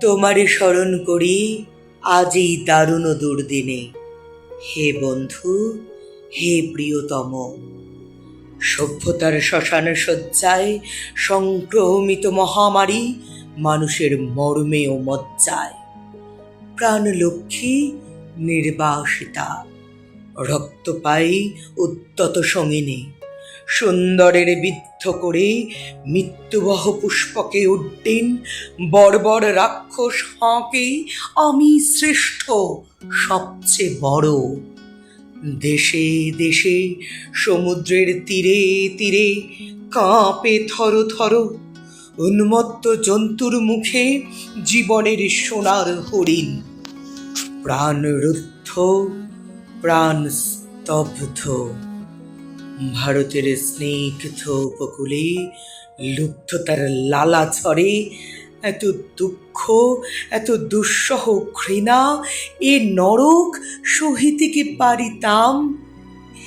তোমারে স্মরণ করি আজ এই দারুণ দুর্দিনে। হে বন্ধু, হে প্রিয়তম, সভ্যতার শ্মশান শয্যায় সংক্রমিত মহামারী মানুষের মর্মে ও মজ্জায়। প্রাণলক্ষ্মী নির্বাসিতা রক্ত পাই উদ্যত সঙ্গিনী সুন্দরের বিদ্ধ করে মৃত্যুবহ পুষ্পকে উড্ডিন, বর্বর রাক্ষস হাঁকে আমি শ্রেষ্ঠ, সবচেয়ে বড়। দেশে দেশে সমুদ্রের তীরে তীরে কাঁপে থর থর, উন্মত্ত জন্তুর মুখে জীবনের সোনার হরিণ। প্রাণ রুদ্ধ প্রাণ স্তব্ধ ভারতের স্নিগ্ধ উপকূলে লুব্ধতার লালা ছড়ে এত দুঃখ, এত দুঃসহ ঘৃণা, এ নরক সহিতে পারিতাম।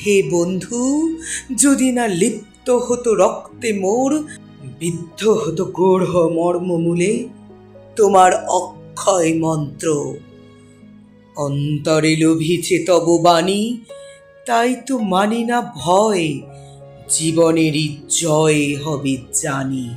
হে বন্ধু, যদি না লিপ্ত হতো রক্তে মোর, বিদ্ধ হতো গূঢ় মর্মমূলে, তোমার অক্ষয় মন্ত্র। অন্তরে লোভিছে তব বাণী তাই তো মানি না ভয় জীবনেরই জয় হবে জানি।